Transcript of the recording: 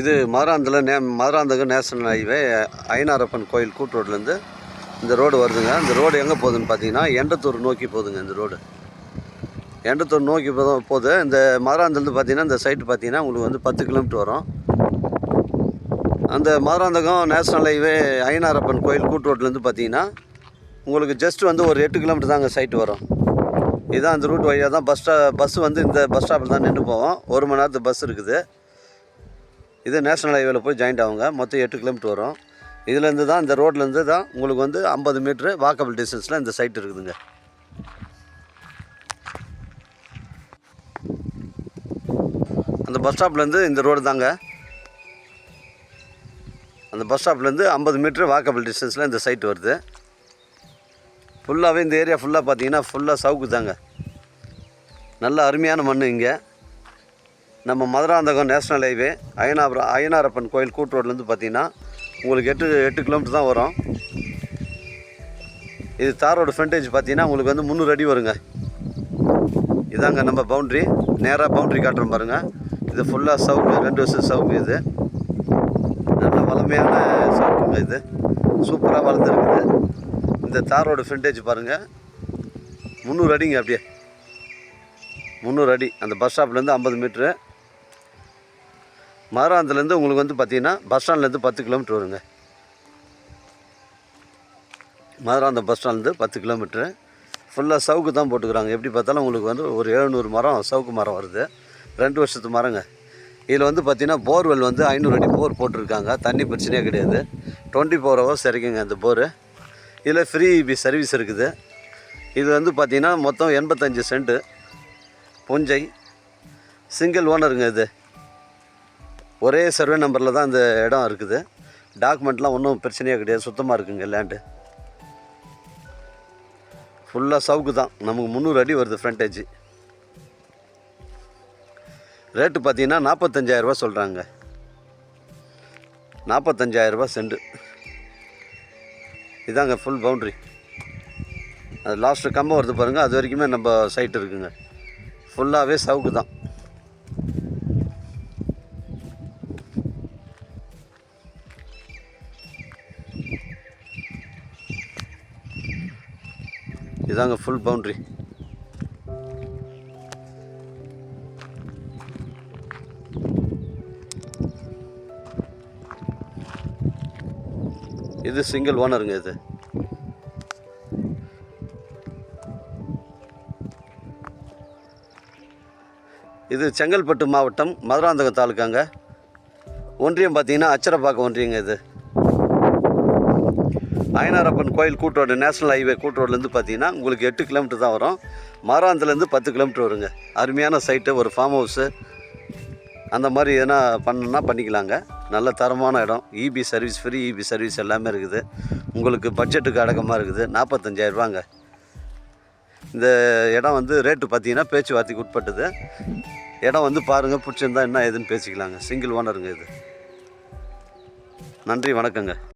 இது மதுராந்தில் நே Madurantakam national highway ஐநாரப்பன் கோயில் கூட்டு ரோட்லேருந்து இந்த ரோடு வருதுங்க. இந்த ரோடு எங்கே போகுதுன்னு பார்த்தீங்கன்னா எண்டத்தூர் நோக்கி போகுதுங்க இந்த ரோடு. எண்டத்தூர் நோக்கி போதும் போகுது இந்த மதுராந்தலேருந்து பார்த்தீங்கன்னா இந்த சைட்டு பார்த்தீங்கன்னா உங்களுக்கு வந்து பத்து கிலோமீட்டர் வரும். அந்த மதுராந்தகம் நேஷனல் ஹைவே ஐநாரப்பன் கோயில் கூட்டு ரோட்லேருந்து பார்த்தீங்கன்னா உங்களுக்கு ஜஸ்ட் வந்து ஒரு எட்டு கிலோமீட்டர் தாங்க சைட்டு வரும். இதுதான் அந்த ரூட் வழியாக தான் பஸ் ஸ்டா பஸ் வந்து இந்த பஸ் ஸ்டாப்பில் தான் நின்று போவோம். ஒரு மணி நேரத்து பஸ் இருக்குது. இது நேஷனல் ஹைவேல போய் ஜாயிண்ட் ஆகுங்க. மொத்தம் எட்டு கிலோமீட்டர் வரும். இதுலேருந்து தான் இந்த ரோட்லேருந்து தான் உங்களுக்கு வந்து ஐம்பது மீட்ரு வாக்கபிள் டிஸ்டன்ஸில் இந்த சைட் இருக்குதுங்க. அந்த பஸ் ஸ்டாப்லேருந்து இந்த ரோடு தாங்க. அந்த பஸ் ஸ்டாப்லேருந்து ஐம்பது மீட்ரு வாக்கபிள் டிஸ்டன்ஸில் இந்த சைட் வருது. ஃபுல்லாகவே இந்த ஏரியா ஃபுல்லாக பார்த்தீங்கன்னா ஃபுல்லாக சவுக்கு தாங்க. நல்ல அருமையான மண் இங்கே. நம்ம மதுராந்தகம் நேஷ்னல் ஹைவே அயனாபுர அயனாரப்பன் கோயில் கூட்டு ரோட்லேருந்து பார்த்தீங்கன்னா உங்களுக்கு எட்டு எட்டு கிலோமீட்டர் தான் வரும். இது தாரோட ஃப்ரண்டேஜ் பார்த்தீங்கன்னா உங்களுக்கு வந்து முந்நூறு அடி வருங்க. இதாங்க நம்ம பவுண்ட்ரி நேராக பவுண்ட்ரி காட்டுறோம் பாருங்கள் இது ஃபுல்லாக சவுக்கு ரெண்டு வருஷம் சவுக்கு இது. நல்ல வளமையான சவுக்குங்க இது. சூப்பராக வளர்ந்துருக்குது. இந்த தாரோட ஃப்ரண்டேஜ் பாருங்கள் முந்நூறு அடிங்க அப்படியே. முந்நூறு அடி. அந்த பஸ் ஸ்டாப்லேருந்து ஐம்பது மீட்ரு மதுராந்தலேருந்து உங்களுக்கு வந்து பார்த்தீங்கன்னா பஸ் ஸ்டாண்ட்லேருந்து பத்து கிலோமீட்டர் வருங்க. மதுராந்தம் பஸ் ஸ்டாண்ட்லேருந்து பத்து கிலோமீட்ரு ஃபுல்லாக சவுக்கு தான் போட்டுக்கிறாங்க. எப்படி பார்த்தாலும் உங்களுக்கு வந்து ஒரு எழுநூறு மரம் சவுக்கு மரம் வருது. ரெண்டு வருஷத்து மரங்க. இதில் வந்து பார்த்திங்கன்னா போர்வெல் வந்து ஐநூறு அடி போர் போட்டிருக்காங்க. தண்ணி பிரச்சனையே கிடையாது. டுவெண்ட்டி ஃபோர் ஹவர்ஸ் இறக்குங்க அந்த போர் இதில் ஃப்ரீ சர்வீஸ் இருக்குது. இது வந்து பார்த்திங்கன்னா மொத்தம் எண்பத்தஞ்சு சென்ட்டு புஞ்சை. சிங்கிள் ஓனருங்க இது. ஒரே சர்வே நம்பரில் தான் இந்த இடம் இருக்குது. டாக்குமெண்ட்லாம் ஒன்றும் பிரச்சனையே கிடையாது. சுத்தமாக இருக்குங்க லேண்டு ஃபுல்லாக சவுக்கு தான். நமக்கு முந்நூறு அடி வருது ஃப்ரண்டேஜ் ரேட்டு பார்த்தீங்கன்னா நாற்பத்தஞ்சாயிரரூபா சொல்கிறாங்க நாற்பத்தஞ்சாயிரரூபா செண்டு இதாங்க ஃபுல் பவுண்ட்ரி அது லாஸ்ட்டு கம்பம் வருது பாருங்கள் அது வரைக்குமே நம்ம சைட் இருக்குங்க. ஃபுல்லாகவே சவுக்கு தான். இதாங்க ஃபுல் பவுண்ட்ரி இது சிங்கிள் ஓனருங்க இது. இது செங்கல்பட்டு மாவட்டம் மதுராந்தகம் தாலுக்காங்க. ஒன்றியம் பார்த்தீங்கன்னா அச்சரப்பாக்கம் ஒன்றியங்க இது. அயனாரப்பன் கோயில் கூட்டோடு நேஷனல் ஹைவே கூட்டோட்லேருந்து பார்த்தீங்கன்னா உங்களுக்கு எட்டு கிலோமீட்டர் தான் வரும். மாராந்திலேருந்து பத்து கிலோமீட்டர் வருங்க. அருமையான சைட்டு ஒரு ஃபார்ம் ஹவுஸு அந்த மாதிரி எதனா பண்ணணுன்னா பண்ணிக்கலாங்க. நல்ல தரமான இடம். EB service free EB service எல்லாமே இருக்குது. உங்களுக்கு பட்ஜெட்டுக்கு அடக்கமாக இருக்குது. நாற்பத்தஞ்சாயிரரூபாங்க இந்த இடம் வந்து ரேட்டு பார்த்தீங்கன்னா பேச்சுவார்த்தைக்கு உட்பட்டது. இடம் வந்து பாருங்கள் பிடிச்சிருந்தா என்ன ஏதுன்னு பேசிக்கலாங்க. சிங்கிள் ஓனருங்க இது. நன்றி வணக்கங்க.